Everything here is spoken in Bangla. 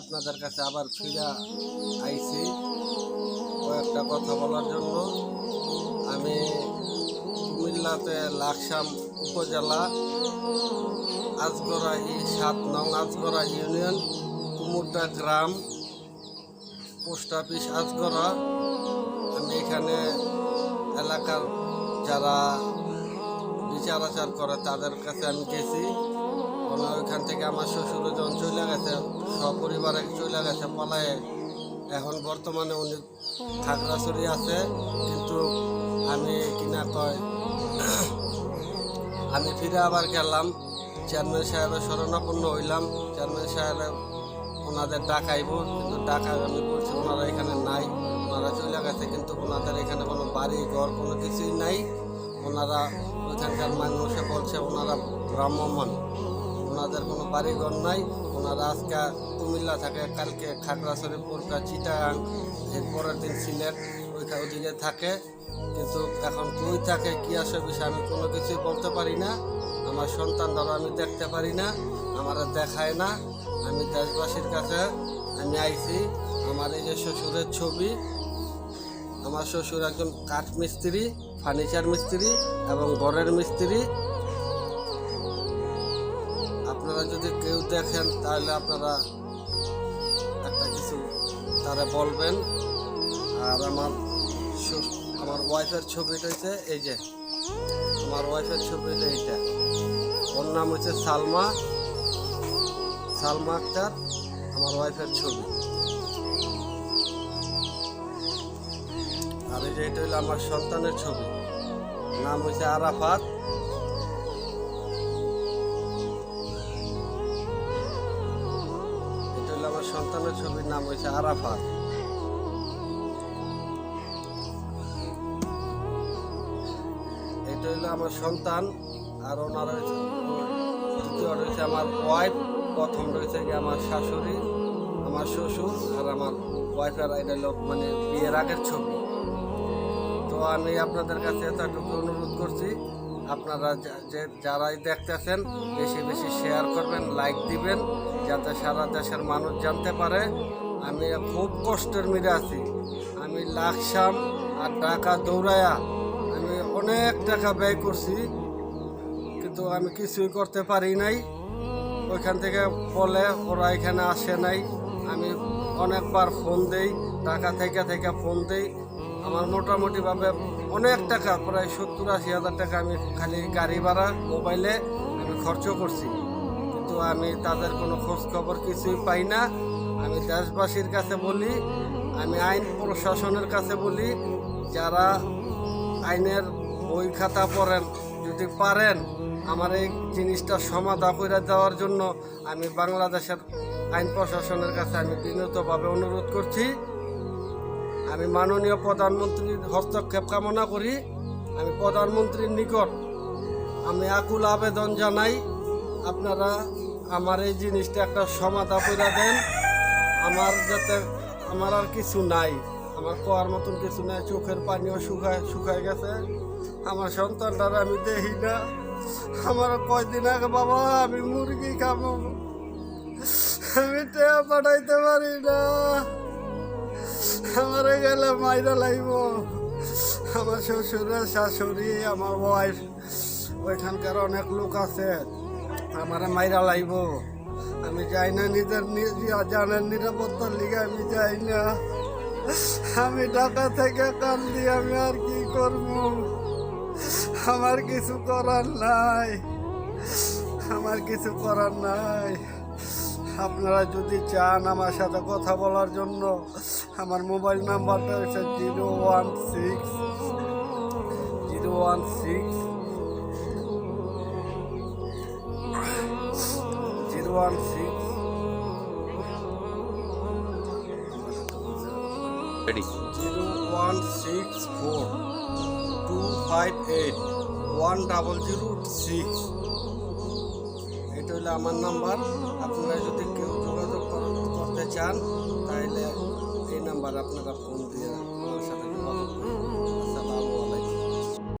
আপনাদের কাছে আবার ফিরে আইছি। কয়েকটা কথা বলার জন্য। আমি কুমিল্লাতে লাকসাম উপজেলা আজগরা ই সাত নং আজগরা ইউনিয়ন কুমুরটা গ্রাম, পোস্ট অফিস আজগরা আমি এখানে এলাকার যারা বিচার আচার করে তাদের কাছে আমি গেছি। ওনার ওইখান থেকে আমার শ্বশুর যখন চলে গেছে, সপরিবারে চলে গেছে পলায়ে, এখন বর্তমানে উনি খাগড়াছড়ি আছে, কিন্তু আমি কিনা কয়, আমি ফিরে আবার গেলাম, চেয়ারম্যান সাহেবের শরণাপন্ন হইলাম, চেয়ারম্যান সাহেব ওনাদের ডাকাইব, কিন্তু ডাকা আমি বলছি ওনারা এখানে নাই, ওনারা চলে গেছে, কিন্তু ওনাদের এখানে কোনো বাড়ি, ঘর কোনো কিছুই নাই, ওনারা ওইখানকার মানুষে বলছে, ওনারা ব্রাহ্মণ ওনাদের কোনো বাড়িঘর নাই। ওনারা আজকে কুমিল্লা থাকে, কালকে খাগড়াছড়ি, পুরকা, চিটাগাং এর পরের দিন সিলেট, ওইখানে ওদিকে থাকে। কিন্তু এখন কই থাকে, কি আসে বিষয় আমি কোনো কিছুই বলতে পারি না। আমার সন্তানরাও আমি দেখতে পারি না, আমার দেখায় না। আমি দেশবাসীর কাছে আমি আইছি, আমার এই যে শ্বশুরের ছবি, আমার শ্বশুর একজন কাঠ মিস্ত্রি ফার্নিচার মিস্ত্রি এবং ঘরের মিস্ত্রি। যদি কেউ দেখেন, তাহলে আপনারা একটা কিছু তারা বলবেন। আর আমার আমার ওয়াইফের ছবিটা হচ্ছে এই যে, আমার ওয়াইফের ছবিটা এইটা। ওর নাম হচ্ছে সালমা। সালমা আক্তার, আমার ওয়াইফের ছবি। আর এই যে এটা হলো আমার সন্তানের ছবি। নাম হচ্ছে আরাফাত। সন্তানের ছবির নাম হয়েছে আরাফাত। এটা হলো আমার সন্তান, আর ওনার দ্বিতীয় রয়েছে আমার ওয়াইফ প্রথম রয়েছে গিয়ে আমার শাশুড়ি, আমার শ্বশুর, আর আমার ওয়াইফের এটা হলো মানে বিয়ের আগের ছবি। তো আমি আপনাদের কাছে এতটুকু অনুরোধ করছি। আপনারা যা- যারাই দেখতেছেন, বেশি বেশি শেয়ার করবেন লাইক দিবেন, যাতে সারা দেশের মানুষ জানতে পারে আমি খুব কষ্টের মিলে আছি। আমি লাকসাম আর টাকা দৌড়ায়া আমি অনেক টাকা ব্যয় করছি, কিন্তু আমি কিছুই করতে পারি নাই। ওইখান থেকে বলে ওরা এখানে আসে নাই। আমি অনেকবার ফোন দেই টাকা থেকে থেকে ফোন দেই। আমার মোটামুটিভাবে অনেক টাকা, প্রায় সত্তর আশি হাজার টাকা আমি খালি গাড়ি ভাড়া, মোবাইলে আমি খরচ করছি। কিন্তু আমি তাদের কোনো খোঁজ খবর কিছুই পাই না। আমি দেশবাসীর কাছে বলি, আমি আইন প্রশাসনের কাছে বলি, যারা আইনের বই খাতা পড়েন, যদি পারেন আমার এই জিনিসটা সমাধা করে দেওয়ার জন্য আমি বাংলাদেশের আইন প্রশাসনের কাছে আমি বিনীতভাবে অনুরোধ করছি। আমি মাননীয় প্রধানমন্ত্রীর হস্তক্ষেপ কামনা করি। আমি প্রধানমন্ত্রীর নিকট আমি আকুল আবেদন জানাই, আপনারা আমার এই জিনিসটা একটা সমাধা করে দেন। আমার যাতে, আমার আর কিছু নাই। আমার কোয়ার মতন কিছু নাই, চোখের পানিও শুকায় শুকায় গেছে। আমার সন্তানটার আমি দেখি না। আমার কয়দিন আগে বাবা, আমি মুরগি খাব। আমি টেয়া পাঠাইতে পারি না। আমারে গেলে মাইরা লাগব আমার শ্বশুরের শাশুড়ি, আমার ওয়াইফ ওইখানকার অনেক লোক আছে, আমারে মাইরা লাগব আমি যাই না নিজের নিজ জানের নিরাপত্তার লিগে আমি যাই না। আমি ঢাকা থেকে কান্দি আমি আর কি করব? আমার কিছু করার নাই। আমার কিছু করার নাই। আপনারা যদি চান আমার সাথে কথা বলার জন্য আমার মোবাইল নাম্বারটা হচ্ছে zero one six zero one six zero one six. Zero one six four two five eight one double zero six. এটা হলো আমার নাম্বার। আপনারা যদি কেউ যোগাযোগ করতে চান, তাহলে এই নাম্বার আপনারা ফোন দিয়ে আমার সাথে যোগাযোগ করুন।